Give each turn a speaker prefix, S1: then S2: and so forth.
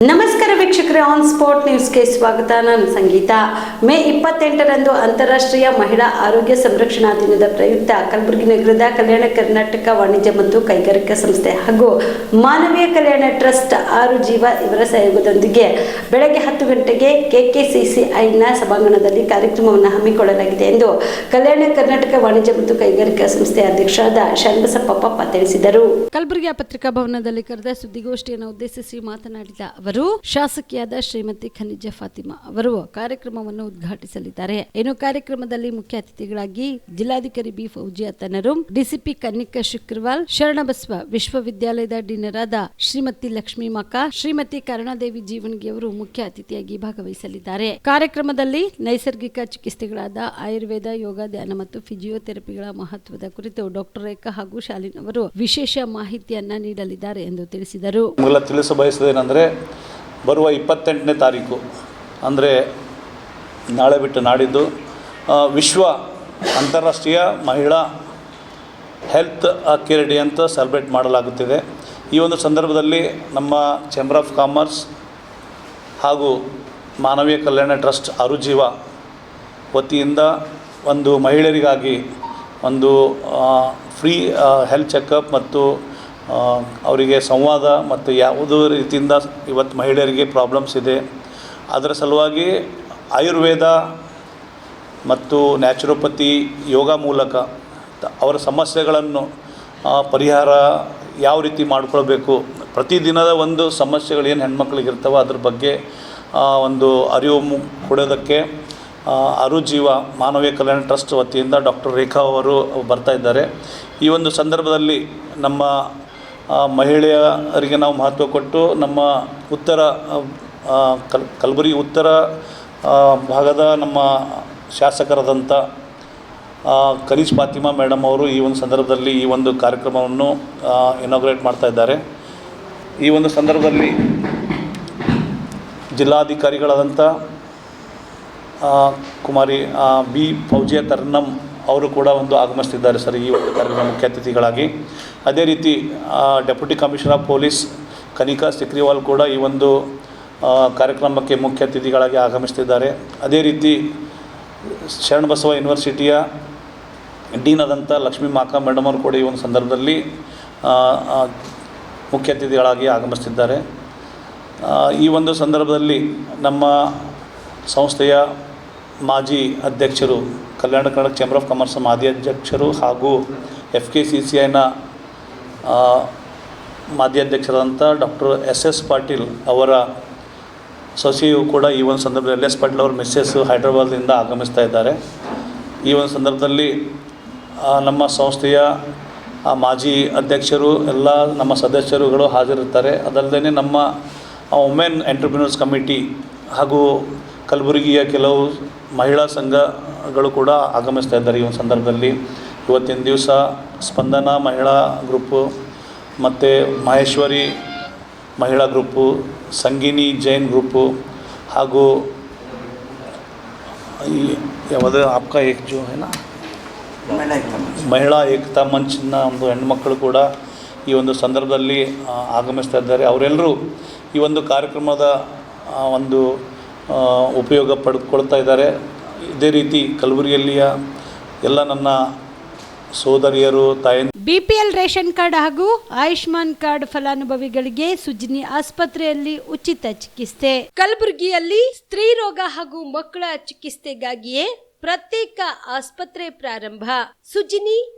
S1: नमस्कार ವೀಕ್ಷಕರೇ on spot ನ್ಯೂಸ್ಗೆ ಸ್ವಾಗತ. ನಾನು ಸಂಗೀತ. ಮೇ ಇಪ್ಪತ್ತೆಂಟರಂದು ಅಂತಾರಾಷ್ಟ್ರೀಯ ಮಹಿಳಾ ಆರೋಗ್ಯ ಸಂರಕ್ಷಣಾ ದಿನದ ಪ್ರಯುಕ್ತ ಕಲಬುರಗಿ ನಗರದ ಕಲ್ಯಾಣ ಕರ್ನಾಟಕ ವಾಣಿಜ್ಯ ಮತ್ತು ಕೈಗಾರಿಕಾ ಸಂಸ್ಥೆ ಹಾಗೂ ಮಾನವೀಯ ಕಲ್ಯಾಣ ಟ್ರಸ್ಟ್ ಆರು ಜೀವ ಇವರ ಸಹಯೋಗದೊಂದಿಗೆ ಬೆಳಗ್ಗೆ ಹತ್ತು ಗಂಟೆಗೆ ಕೆಕೆಸಿಸಿಐನ ಸಭಾಂಗಣದಲ್ಲಿ ಕಾರ್ಯಕ್ರಮವನ್ನು ಹಮ್ಮಿಕೊಳ್ಳಲಾಗಿದೆ ಎಂದು ಕಲ್ಯಾಣ ಕರ್ನಾಟಕ ವಾಣಿಜ್ಯ ಮತ್ತು ಕೈಗಾರಿಕಾ ಸಂಸ್ಥೆ ಅಧ್ಯಕ್ಷರಾದ ಶರಣಬಸಪ್ಪ ತಿಳಿಸಿದರು. ಕಲಬುರಗಿಯ ಪತ್ರಿಕಾ ಭವನದಲ್ಲಿ ಕರೆದ ಸುದ್ದಿಗೋಷ್ಠಿಯನ್ನು ಉದ್ದೇಶಿಸಿ ಮಾತನಾಡಿದ ಅವರು ಶಾಸಕಿಯಾದ ಶ್ರೀಮತಿ ಖನಿಜ ಫಾತಿಮಾ ಅವರು ಕಾರ್ಯಕ್ರಮವನ್ನು ಉದ್ಘಾಟಿಸಲಿದ್ದಾರೆ. ಇನ್ನು ಕಾರ್ಯಕ್ರಮದಲ್ಲಿ ಮುಖ್ಯ ಅತಿಥಿಗಳಾಗಿ ಜಿಲ್ಲಾಧಿಕಾರಿ ಬಿ ಫೌಜಿಯಾ ತನರು ಡಿಸಿಪಿ ಕನ್ನಿಕ ಶುಕ್ರವಾಲ್, ಶರಣಬಸವ ವಿಶ್ವವಿದ್ಯಾಲಯದ ಡಿನರಾದ ಶ್ರೀಮತಿ ಲಕ್ಷ್ಮೀ ಮಕ್ಕ ಶ್ರೀಮತಿ ಕರುಣಾದೇವಿ ಜೀವನ್ಗಿ ಅವರು ಮುಖ್ಯ ಅತಿಥಿಯಾಗಿ ಭಾಗವಹಿಸಲಿದ್ದಾರೆ. ಕಾರ್ಯಕ್ರಮದಲ್ಲಿ ನೈಸರ್ಗಿಕ ಚಿಕಿತ್ಸೆಗಳಾದ ಆಯುರ್ವೇದ, ಯೋಗ, ಧ್ಯಾನ ಮತ್ತು ಫಿಜಿಯೋಥೆರಪಿಗಳ ಮಹತ್ವದ ಕುರಿತು ಡಾಕ್ಟರ್ ರೇಖಾ ಹಾಗೂ ಶಾಲಿನ್ ಅವರು ವಿಶೇಷ ಮಾಹಿತಿಯನ್ನ ನೀಡಲಿದ್ದಾರೆ ಎಂದು ತಿಳಿಸಿದರು.
S2: ತಿಳಿಸಬಯಸುವುದೇನೆಂದರೆ ಬರುವ ಇಪ್ಪತ್ತೆಂಟನೇ ತಾರೀಕು. ಅಂದರೆ ನಾಳೆ ಬಿಟ್ಟು ನಾಡಿದ್ದು ವಿಶ್ವ ಅಂತಾರಾಷ್ಟ್ರೀಯ ಮಹಿಳಾ ಹೆಲ್ತ್ ಕೇರ್ ಡೇ ಅಂತ ಸೆಲೆಬ್ರೇಟ್ ಮಾಡಲಾಗುತ್ತಿದೆ. ಈ ಒಂದು ಸಂದರ್ಭದಲ್ಲಿ ನಮ್ಮ ಚೇಂಬರ್ ಆಫ್ ಕಾಮರ್ಸ್ ಹಾಗೂ ಮಾನವೀಯ ಕಲ್ಯಾಣ ಟ್ರಸ್ಟ್ ಅರುಜೀವ ವತಿಯಿಂದ ಒಂದು ಮಹಿಳೆಯರಿಗಾಗಿ ಒಂದು ಫ್ರೀ ಹೆಲ್ತ್ ಚೆಕಪ್ ಮತ್ತು ಅವರಿಗೆ ಸಂವಾದ ಮತ್ತು ಯಾವುದೇ ರೀತಿಯಿಂದ ಇವತ್ತು ಮಹಿಳೆಯರಿಗೆ ಪ್ರಾಬ್ಲಮ್ಸ್ ಇದೆ. ಅದರ ಸಲುವಾಗಿ ಆಯುರ್ವೇದ ಮತ್ತು ನ್ಯಾಚುರೋಪತಿ ಯೋಗ ಮೂಲಕ ಅವರ ಸಮಸ್ಯೆಗಳನ್ನು ಪರಿಹಾರ ಯಾವ ರೀತಿ ಮಾಡಿಕೊಳ್ಬೇಕು, ಪ್ರತಿದಿನದ ಒಂದು ಸಮಸ್ಯೆಗಳು ಏನು ಹೆಣ್ಮಕ್ಳಿಗೆ ಇರ್ತವೆ ಅದ್ರ ಬಗ್ಗೆ ಒಂದು ಅರಿವು ಕೊಡೋದಕ್ಕೆ ಅರುಜೀವ ಮಾನವೀಯ ಕಲ್ಯಾಣ ಟ್ರಸ್ಟ್ ವತಿಯಿಂದ ಡಾಕ್ಟರ್ ರೇಖಾ ಅವರು ಬರ್ತಾ ಇದ್ದಾರೆ. ಈ ಒಂದು ಸಂದರ್ಭದಲ್ಲಿ ನಮ್ಮ ಮಹಿಳೆಯರಿಗೆ ನಾವು ಮಹತ್ವ ಕೊಟ್ಟು ನಮ್ಮ ಉತ್ತರ ಕಲ್ ಕಲಬುರಗಿ ಉತ್ತರ ಭಾಗದ ನಮ್ಮ ಶಾಸಕರಾದಂಥ ಆ, ಕನೀಶ್ ಫಾತಿಮಾ ಮೇಡಮ್ ಅವರು ಈ ಒಂದು ಸಂದರ್ಭದಲ್ಲಿ ಈ ಒಂದು ಕಾರ್ಯಕ್ರಮವನ್ನು ಇನಾಗ್ರೇಟ್ ಮಾಡ್ತಾ ಇದ್ದಾರೆ. ಈ ಒಂದು ಸಂದರ್ಭದಲ್ಲಿ ಜಿಲ್ಲಾಧಿಕಾರಿಗಳಾದಂಥ ಕುಮಾರಿ ಬಿ. ಫೌಜಿಯಾ ತರ್ನಂ ಅವರು ಕೂಡ ಒಂದು ಆಗಮಿಸ್ತಿದ್ದಾರೆ ಸರ್ ಈ ಒಂದು ಕಾರ್ಯಕ್ರಮ ಮುಖ್ಯ ಅತಿಥಿಗಳಾಗಿ. ಅದೇ ರೀತಿ deputy commissioner of police Kanika Sikriwal ಕೂಡ ಈ ಒಂದು ಕಾರ್ಯಕ್ರಮಕ್ಕೆ ಮುಖ್ಯ ಅತಿಥಿಗಳಾಗಿ ಆಗಮಿಸ್ತಿದ್ದಾರೆ. ಅದೇ ರೀತಿ, ಶರಣಬಸವ ಯೂನಿವರ್ಸಿಟಿಯ ಡೀನ್ ಆದಂಥ ಲಕ್ಷ್ಮೀ ಮಾಕಾ ಮೇಡಮ್ ಅವರು ಕೂಡ ಈ ಒಂದು ಸಂದರ್ಭದಲ್ಲಿ ಮುಖ್ಯ ಅತಿಥಿಗಳಾಗಿ ಆಗಮಿಸ್ತಿದ್ದಾರೆ. ಈ ಒಂದು ಸಂದರ್ಭದಲ್ಲಿ ನಮ್ಮ ಸಂಸ್ಥೆಯ ಮಾಜಿ ಅಧ್ಯಕ್ಷರು, Kalyana Karnataka chamber of commerce ಮಾಜಿ ಅಧ್ಯಕ್ಷರು ಹಾಗೂ ಎಫ್ ಕೆ ಸಿ ಸಿ ಐನ ಮಾಜಿ ಅಧ್ಯಕ್ಷರಾದಂಥ ಡಾಕ್ಟರ್ ಎಸ್ ಎಸ್ ಪಾಟೀಲ್ ಅವರ ಸೊಸೆಯು ಕೂಡ ಈ ಒಂದು ಸಂದರ್ಭದಲ್ಲಿ ಎಸ್ ಪಾಟೀಲ್ ಅವರ ಮಿಸ್ಸೆಸ್ಸು ಹೈದರಾಬಾದ್ನಿಂದ ಆಗಮಿಸ್ತಾ ಇದ್ದಾರೆ. ಈ ಒಂದು ಸಂದರ್ಭದಲ್ಲಿ ನಮ್ಮ ಸಂಸ್ಥೆಯ ಮಾಜಿ ಅಧ್ಯಕ್ಷರು ಎಲ್ಲ ನಮ್ಮ ಸದಸ್ಯರುಗಳು ಹಾಜರಿರ್ತಾರೆ. ಅದಲ್ಲದೇ ನಮ್ಮ ವುಮೆನ್ ಎಂಟರ್ಪ್ರಿನರ್ಸ್ ಕಮಿಟಿ ಹಾಗೂ ಕಲಬುರಗಿಯ ಕೆಲವು ಮಹಿಳಾ ಸಂಘಗಳು ಕೂಡ ಆಗಮಿಸ್ತಾ ಇದ್ದಾರೆ ಈ ಒಂದು ಸಂದರ್ಭದಲ್ಲಿ. ಇವತ್ತಿನ ದಿವಸ ಸ್ಪಂದನ ಮಹಿಳಾ ಗ್ರೂಪು ಮತ್ತು ಮಹೇಶ್ವರಿ ಮಹಿಳಾ ಗ್ರೂಪು ಸಂಗಿನಿ ಜೈನ್ ಗ್ರೂಪು ಹಾಗೂ ಈ ಯಾವುದೇ ಆಪ್ಕ ಏಕ್ ಜೋ ಏನ? ಮಹಿಳಾ ಏಕತಾ ಮಂಚಿನ ಒಂದು ಹೆಣ್ಮಕ್ಳು ಕೂಡ ಈ ಒಂದು ಸಂದರ್ಭದಲ್ಲಿ ಆಗಮಿಸ್ತಾ ಇದ್ದಾರೆ. ಅವರೆಲ್ಲರೂ ಈ ಒಂದು ಕಾರ್ಯಕ್ರಮದ ಒಂದು ಉಪಯೋಗ ಪಡೆದುಕೊಳ್ತಾ ಇದ್ದಾರೆ. ಇದೇ ರೀತಿ ಕಲಬುರಗಿಯಲ್ಲಿಯ ಎಲ್ಲ ನನ್ನ ಸೋದರಿಯರು ತಾಯಿ
S1: ಬಿಪಿಎಲ್ ರೇಷನ್ ಕಾರ್ಡ್ ಹಾಗೂ ಆಯುಷ್ಮಾನ್ ಕಾರ್ಡ್ ಫಲಾನುಭವಿಗಳಿಗೆ ಸುಜಿನಿ ಆಸ್ಪತ್ರೆಯಲ್ಲಿ ಉಚಿತ ಚಿಕಿತ್ಸೆ. ಕಲಬುರಗಿಯಲ್ಲಿ ಸ್ತ್ರೀ ರೋಗ ಹಾಗೂ ಮಕ್ಕಳ ಚಿಕಿತ್ಸೆಗಾಗಿಯೇ ಪ್ರತ್ಯೇಕ ಆಸ್ಪತ್ರೆ ಪ್ರಾರಂಭ. ಸುಜಿನಿ